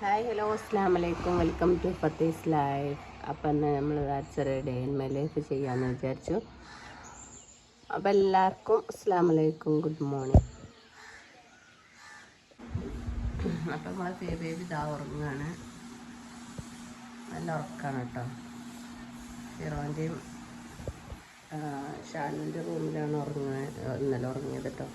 Hi hello അസ്സാം വലൈക്കും welcome to ഫത്തീസ് life അപ്പം ഇന്ന് നമ്മൾ ചെറിയ ഡേ ഇൻ മൈ ലൈഫ് ചെയ്യാമെന്ന് വിചാരിച്ചു. അപ്പം എല്ലാവർക്കും അസ്സാം വലൈക്കും ഗുഡ് മോർണിംഗ് അപ്പം നമ്മളെ ഫേ ബേബി ഇതാ ഉറങ്ങുകയാണ് നല്ല ഉറക്കമാണ് കേട്ടോ. ഫിറോന്റെയും ഷാനുവിന്റെ റൂമിലാണ് ഉറങ്ങുന്നത് ഇന്നലെ ഉറങ്ങിയത് കേട്ടോ.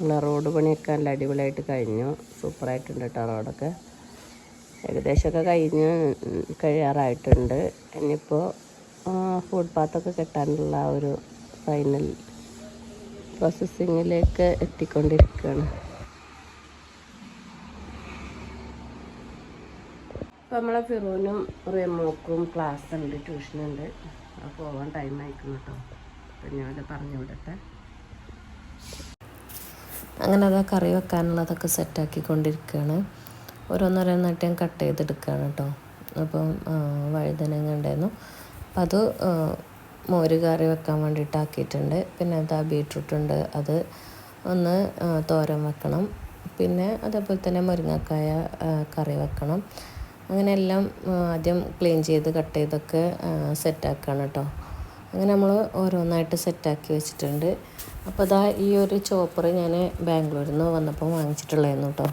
ഉള്ള റോഡ് പണിയൊക്കെ നല്ല അടിപൊളിയായിട്ട് കഴിഞ്ഞു. സൂപ്പറായിട്ടുണ്ട് കേട്ടോ റോഡൊക്കെ. ഏകദേശമൊക്കെ കഴിഞ്ഞ് കഴിയാറായിട്ടുണ്ട്. ഇനിയിപ്പോൾ ഫുഡ് പാത്തൊക്കെ കെട്ടാനുള്ള ആ ഒരു ഫൈനൽ പ്രോസസ്സിങ്ങിലേക്ക് എത്തിക്കൊണ്ടിരിക്കുകയാണ് ഇപ്പം നമ്മളെ ഫിറോനും റിമോക്കും ക്ലാസ് ഉണ്ട് ട്യൂഷനുണ്ട് അപ്പോൾ പോകാൻ ടൈം ആയിക്കുന്നു കേട്ടോ അപ്പം ഞാൻ പറഞ്ഞു വിടട്ടെ അങ്ങനെ അത് കറി വെക്കാനുള്ളതൊക്കെ സെറ്റാക്കി കൊണ്ടിരിക്കുകയാണ് ഓരോന്നോരോന്നായിട്ട് ഞാൻ കട്ട് ചെയ്തെടുക്കുകയാണ് കേട്ടോ അപ്പം വഴുതനങ്ങ ഉണ്ടായിരുന്നു. അപ്പം അത് മോര് കറി വെക്കാൻ വേണ്ടിയിട്ട് ആക്കിയിട്ടുണ്ട്. പിന്നെ അതാ ബീട്രൂട്ട് ഉണ്ട്. അത് ഒന്ന് തോരം തോരൻ വെക്കണം. പിന്നെ അതേപോലെ തന്നെ മുരിങ്ങക്കായ കറി വെക്കണം. അങ്ങനെ എല്ലാം ആദ്യം ക്ലീൻ ചെയ്ത് കട്ട് ചെയ്തൊക്കെ സെറ്റാക്കുകയാണ് കേട്ടോ അങ്ങനെ നമ്മൾ ഓരോന്നായിട്ട് സെറ്റാക്കി വെച്ചിട്ടുണ്ട്. അപ്പോൾ അതാ ഈ ഒരു ചോപ്പർ ഞാൻ ബാംഗ്ലൂരിൽ നിന്ന് വന്നപ്പോൾ വാങ്ങിച്ചിട്ടുള്ളതായിരുന്നു കേട്ടോ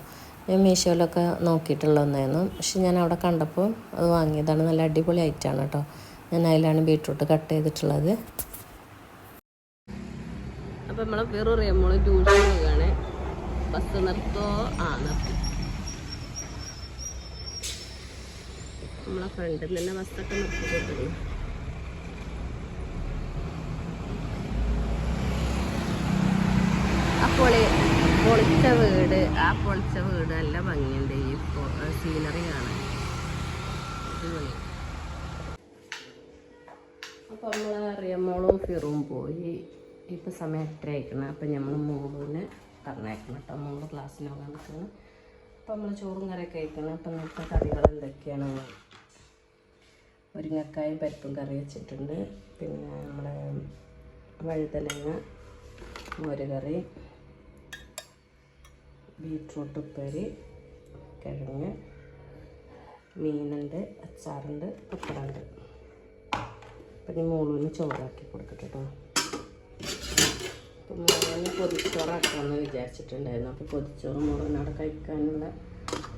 ഞാൻ മീഷോയിലൊക്കെ നോക്കിയിട്ടുള്ള ഒന്നായിരുന്നു. പക്ഷെ ഞാൻ അവിടെ കണ്ടപ്പോൾ അത് വാങ്ങിയതാണ്. നല്ല അടിപൊളി ഐറ്റമാണ് കേട്ടോ ഞാൻ അതിലാണ് ബീട്രൂട്ട് കട്ട് ചെയ്തിട്ടുള്ളത്. അപ്പോൾ നമ്മൾ വെറും റെമോൾ ട്യൂഷൻ പോവുകയാണ് ബസ് നിർത്തോ? ആ നിർത്തി. നമ്മളെ ഫ്രണ്ടിൽ തന്നെ ബസ്സൊക്കെ നിർത്തി കൊടുക്കുന്നു പൊളി പൊളിച്ച വീട്. ആ പൊളിച്ച വീട് നല്ല ഭംഗിയുണ്ട്. ഈ സീനറി കാണാൻ. അടിപൊളി. അപ്പോൾ നമ്മൾ റിയമോളും ഫിറും പോയി. ഇപ്പൊ സമയം എത്ര ആയിക്കണം അപ്പം നമ്മൾ മോളിന് പറഞ്ഞേക്കണം കേട്ടോ മോൾ ക്ലാസ്സിന് പോകാൻ നിൽക്കണം അപ്പം നമ്മൾ ചോറും കറിയൊക്കെ കഴിക്കണം. അപ്പം നമുക്ക് കറികൾ എന്തൊക്കെയാണ്? മുരിങ്ങക്കായും പരിപ്പും കറി വെച്ചിട്ടുണ്ട്. പിന്നെ നമ്മുടെ വഴുതനങ്ങ മോരുകറി ബീട്രൂട്ട് ഉപ്പേരി കിഴങ്ങ് മീനുണ്ട് അച്ചാറുണ്ട് പപ്പടമുണ്ട്. അപ്പം മോളൂന് ചോറാക്കി കൊടുക്കട്ടെ കേട്ടോ അപ്പം മോളിന് പൊതിച്ചോറാക്കാമെന്ന് വിചാരിച്ചിട്ടുണ്ടായിരുന്നു. അപ്പോൾ പൊതിച്ചോറ് മോളിന് അവിടെ കഴിക്കാനുള്ള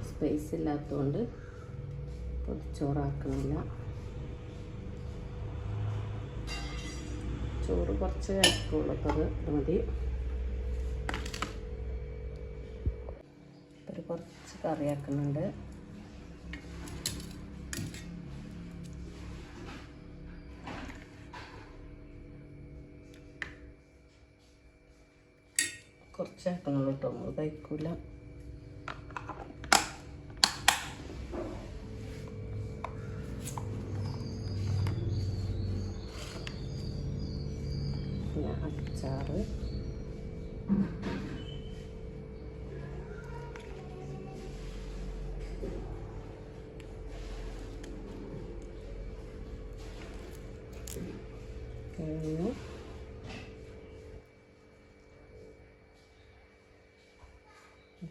സ്പേസ് ഇല്ലാത്തതുകൊണ്ട് പൊതിച്ചോറാക്കണില്ല. ചോറ് കുറച്ച് കഴിക്കുള്ളൂ അത് മതി. ഒരു കുറച്ച് കറിയാക്കുന്നുണ്ട് കുറച്ചാക്കണുള്ളൂ കേട്ടോ നമ്മൾ കഴിക്കൂല. അച്ചാറ്. കിഴങ്ങ്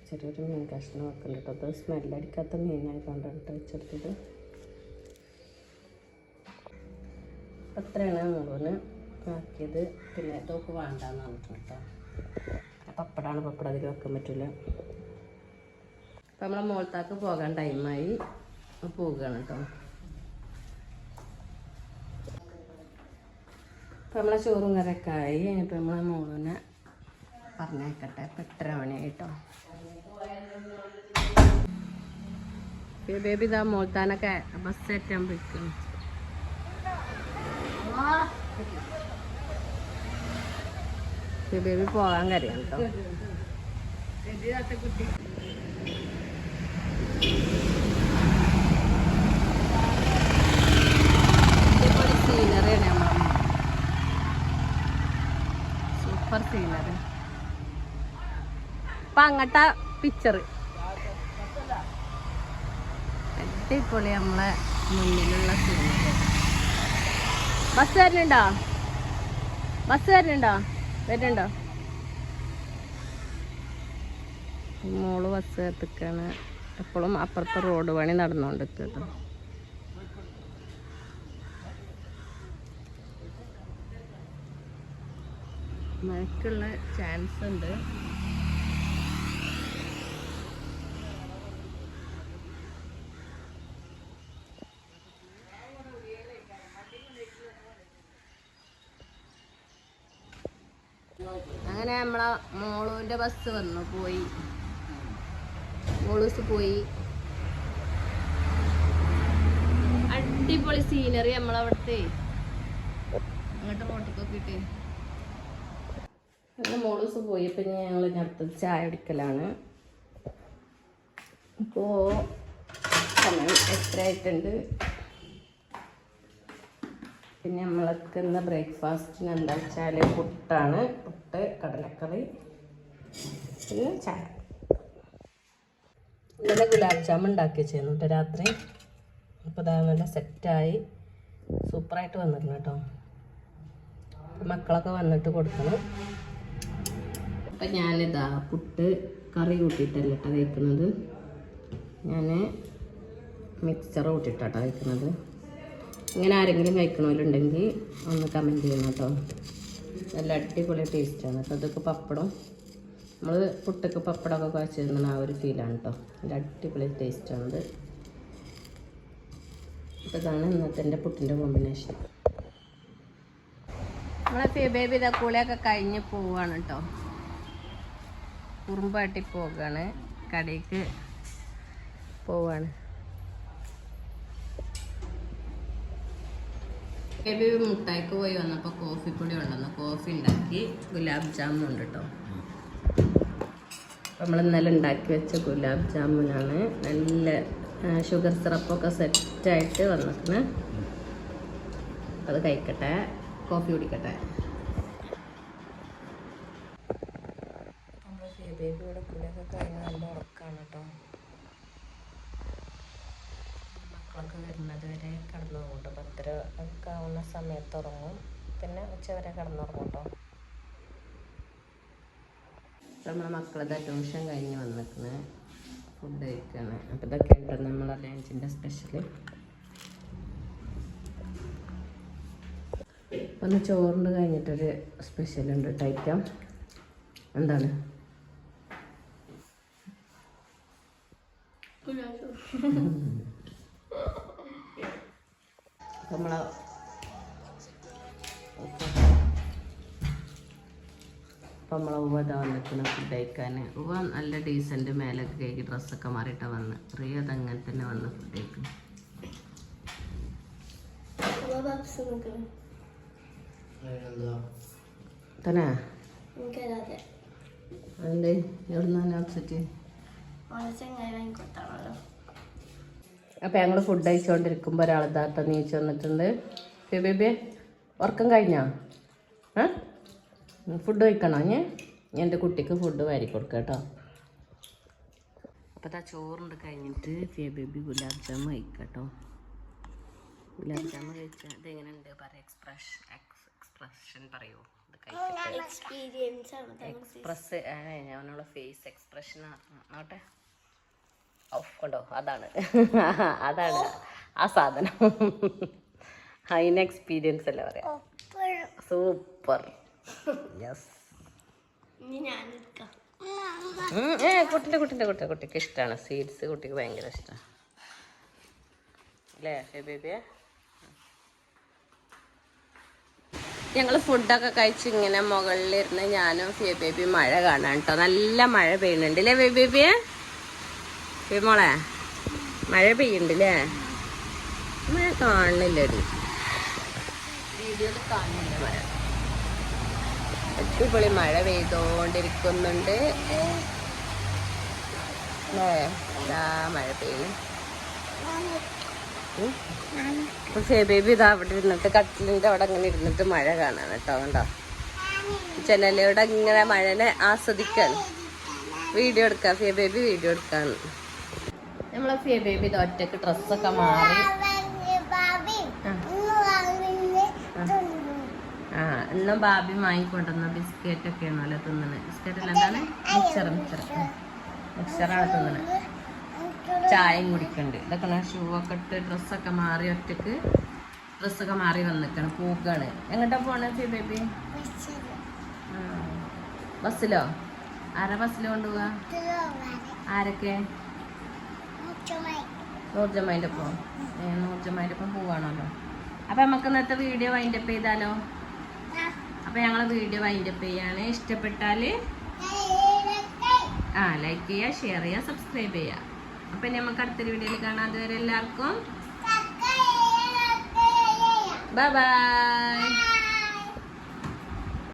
ചെറിയൊരു മീൻ കഷ്ണം വെക്കുന്നുണ്ട് കേട്ടോ. അത് സ്മെല്ലടിക്കാത്ത മീനായതുകൊണ്ടാണ് വെച്ചെടുത്തത്. അത്രയാണ് മുഴുവൻ ആക്കിയത്. പിന്നെ ഇതൊക്കെ വേണ്ടെന്ന് പറഞ്ഞു കേട്ടോ. പപ്പടാണ് പപ്പടം അതിൽ വെക്കാൻ പറ്റില്ല അപ്പം നമ്മളെ മോളത്താക്ക് പോകാൻ ടൈമായി പോവുകയാണ് കേട്ടോ. നമ്മളെ ചോറും കറിയൊക്കെ ആയി ഇനിയിപ്പോൾ നമ്മളെ മോളിനെ പറഞ്ഞേക്കട്ടെ ഇപ്പം എട്ടര മണിയായിട്ടോ? ബേബി ഇതാ മോൾത്താനൊക്കെ ബസ് ഏറ്റാൻ പോയിക്കുന്നു. ബേബി പോകാൻ കരയാണ് കേട്ടോ. ഇതേപോലെ റെഫർ ചെയ്യുന്നത് അപ്പൊ അങ്ങട്ട പിക്ചർ അടിപൊളി നമ്മളെ മുന്നിലുള്ള സീനറി ബസ് വരുന്നുണ്ടോ? ബസ് വരുന്നുണ്ടോ? വരുന്നുണ്ടോ? മോൾ ബസ് എത്തിക്കാണ് എപ്പോഴും അപ്പുറത്തെ റോഡ് പണി നടന്നുകൊണ്ട് മഴക്കുള്ള ചാൻസ് ഉണ്ട്. അങ്ങനെ നമ്മളെ മോളൂന്റെ ബസ് വന്നു പോയി. മോളൂസ് പോയി. അടിപൊളി സീനറി നമ്മളവിടുത്തെ. അങ്ങോട്ട് റോട്ടിക്കൊക്കെ ഇട്ട്. അങ്ങനെ മോളൂസ് പോയി ഇപ്പം ഞങ്ങൾ അടുത്തത് ചായ കുടിക്കലാണ്. ഇപ്പോൾ സമയം എത്ര ആയിട്ടുണ്ട് പിന്നെ നമ്മൾക്ക് ഇന്ന് ബ്രേക്ക്ഫാസ്റ്റിന് എന്താ വെച്ചാൽ പുട്ടാണ് പുട്ട് കടലക്കറി പിന്നെ ചായ. ഇന്നലെ ഗുലാബ് ജാമുൻ ഉണ്ടാക്കി വെച്ചിരുന്നു കേട്ടോ രാത്രി. അപ്പോൾ അതാ നല്ല സെറ്റായി. സൂപ്പറായിട്ട് വന്നിരുന്നു കേട്ടോ മക്കളൊക്കെ വന്നിട്ട് കൊടുക്കണം. അപ്പം ഞാനിതാ പുട്ട് കറി കൂട്ടിയിട്ടല്ല കേട്ടോ കഴിക്കുന്നത് ഞാൻ മിക്സർ കൂട്ടിയിട്ടാട്ടോ കഴിക്കുന്നത് ഇങ്ങനെ ആരെങ്കിലും കഴിക്കണമല്ലുണ്ടെങ്കിൽ ഒന്ന് കമന്റ് ചെയ്യണം കേട്ടോ നല്ല അടിപൊളി ടേസ്റ്റാണ് അപ്പോൾ ഇതൊക്കെ പപ്പടം നമ്മൾ പുട്ടൊക്കെ പപ്പടമൊക്കെ കുഴച്ചിരുന്ന ആ ഒരു ഫീലാണ് കേട്ടോ നല്ല അടിപൊളി ടേസ്റ്റാണത് അപ്പോൾ ഇതാണ് ഇന്നത്തെ എന്റെ പുട്ടിന്റെ കോമ്പിനേഷൻ നമ്മളെ ബേബി ഇതാ കൂളിയൊക്കെ കഴിഞ്ഞ് പോവാണ് കേട്ടോ കുറുമ്പാട്ടി പോവുകയാണ് കടയ്ക്ക് പോവാണ്. ബേബി മുട്ടായിക്ക് പോയി വന്നപ്പോൾ കോഫി പൊടി ഉണ്ടെന്ന് കോഫി ഉണ്ടാക്കി. ഗുലാബ് ജാമുൻ ഉണ്ട് കേട്ടോ നമ്മൾ ഇന്നലെ ഉണ്ടാക്കി വെച്ച ഗുലാബ് ജാമുനാണ്. നല്ല ഷുഗർ സിറപ്പൊക്കെ സെറ്റായിട്ട് വന്നിട്ട് അത് കഴിക്കട്ടെ. കോഫി കുടിക്കട്ടെ. ബേബിയുടെ കുളിയൊക്കെ കഴിഞ്ഞ് നല്ല ഉറക്കാണ് കേട്ടോ. മക്കളൊക്കെ വരുന്നത് വരെ കിടന്നുറങ്ങും പത്തര ഒക്കെ ആവുന്ന സമയത്ത് ഉറങ്ങും. പിന്നെ ഉച്ച വരെ കിടന്നുറങ്ങും കേട്ടോ. നമ്മളെ മക്കളത് ട്യൂഷൻ കഴിഞ്ഞ് വന്നിരിക്കുന്നത് ഫുഡ് കഴിക്കാണ്. അപ്പം ഇതൊക്കെ ഉണ്ട് നമ്മളെ ലഞ്ചിന്റെ സ്പെഷ്യൽ ഒന്ന് ചോറിന്റെ കഴിഞ്ഞിട്ടൊരു സ്പെഷ്യൽ ഉണ്ട് ഐറ്റം. എന്താണ്? നമ്മളെ അപ്പം നമ്മളെ ഉവ ഇതാ ഫുഡ് കഴിക്കാൻ ഉവ്വ നല്ല ഡീസന്റ് മേലൊക്കെ കഴുകി ഡ്രസ്സൊക്കെ മാറിയിട്ടാണ് വന്ന്. റിയ അതങ്ങനെ തന്നെ വന്ന് ഫുഡ് കഴിക്കും. തന്നെ? എവിടുന്നാണ് അപ്സെറ്റ് അപ്പം ഞങ്ങൾ ഫുഡ് കഴിച്ചുകൊണ്ടിരിക്കുമ്പോൾ ഒരാൾ ഇതാത്ത നീച്ച് വന്നിട്ടുണ്ട്. ബേബി ഉറക്കം കഴിഞ്ഞോ? ആ ഫുഡ് കഴിക്കണോ ഞാൻ എന്റെ കുട്ടിക്ക് ഫുഡ് വാരി കൊടുക്കാം കേട്ടോ അപ്പോൾ ആ ചോറുണ്ട് കഴിഞ്ഞിട്ട് ബേബി ഗുലാബ് ജാമ് കഴിക്കട്ടോ കേട്ടോ ഗുലാബ് ജാമ് കഴിച്ചാൽ ഇതെങ്ങനെയുണ്ട് പറയാം എക്സ്പ്രഷൻ എക്സ്പ്രഷൻ പറയൂ? ഇത് കഴിച്ചിട്ട് എക്സ്പീരിയൻസ് ആണ്. എക്സ്പ്രസ് ഞാനുള്ള ഫേസ് എക്സ്പ്രഷൻ നോട്ടെ. കണ്ടോ അതാണ്. അതാണ് ആ സാധനം. അതിന് എക്സ്പീരിയൻസ് അല്ലേ പറയാം? സൂപ്പർ യെസ് ഏ കുട്ടിന്റെ കുട്ടിന്റെ കുട്ടി കുട്ടിക്ക് ഇഷ്ടമാണ് സ്വീറ്റ്സ് കുട്ടിക്ക് ഭയങ്കര ഇഷ്ടമാണ് അല്ലേ ബേബിയെ? ഞങ്ങൾ ഫുഡൊക്കെ കഴിച്ച് ഇങ്ങനെ മുകളിലിരുന്ന് ഞാനും ഫിയ ബേബി മഴ കാണാൻ കേട്ടോ നല്ല മഴ പെയ്യുന്നുണ്ട്. അല്ലേ ബേബി ബേബിയെ? ബേബി മോളെ മഴ പെയ്യുന്നുണ്ട് അല്ലേ മഴ വീഡിയോയിൽ കാണുന്നില്ല മഴ അടിപൊളി മഴ പെയ്തോണ്ടിരിക്കുന്നുണ്ട് മഴ പെയ്യുന്നു ബേബി ഇതാ അവിടെ ഇരുന്നിട്ട് കട്ടിലിന്റെ അവിടെ അങ്ങനെ ഇരുന്നിട്ട് മഴ കാണാൻ കേട്ടോ കണ്ടോ? ജനലയുടെ ഇങ്ങനെ മഴനെ ആസ്വദിക്കാണ്. വീഡിയോ എടുക്കാം. ഫിയ ബേബി വീഡിയോ എടുക്കാണ്. നമ്മളെ ഫിയ ബേബി ഒറ്റയ്ക്ക് ഡ്രസ്സൊക്കെ മാറി. ആ. ഇന്നും ബാബി വാങ്ങിക്കൊണ്ടുവന്ന ബിസ്ക്കറ്റ് ഒക്കെ ആണല്ലോ തിന്നണ്? ബിസ്ക്കറ്റ് അല്ല എന്താണ്? Mixer mixer. മിക്സറാണ് തിന്നണ്. ചായയും കുടിക്കുന്നുണ്ട് ഇതൊക്കെ ഷൂ ഒക്കെ ഇട്ട് ഡ്രസ്സൊക്കെ മാറി ഒറ്റയ്ക്ക് ഡ്രസ്സൊക്കെ മാറി വന്നിക്കണം പൂക്കാണ് എങ്ങോട്ടാ പോണേ ഫിയ ബേബി ബസ്സിലോ? ആരാ ബസ്സിൽ കൊണ്ടുപോവാ? ആരൊക്കെ? നൂർജമ്മേന്റെ ഒപ്പം ഏ നൂർജമ്മേന്റെ ഒപ്പം പോവാണല്ലോ. അപ്പം നമുക്ക് ഇന്നത്തെ വീഡിയോ വൈൻഡപ്പ് ചെയ്താലോ? അപ്പം ഞങ്ങൾ വീഡിയോ വൈൻഡപ്പ് ചെയ്യാണ് ഇഷ്ടപ്പെട്ടാൽ ആ ലൈക്ക് ചെയ്യുക ഷെയർ ചെയ്യുക സബ്സ്ക്രൈബ് ചെയ്യുക. അപ്പം ഇനി നമുക്ക് അടുത്തൊരു വീഡിയോയിൽ കാണാം. അതുവരെ എല്ലാവർക്കും ബൈ ബൈ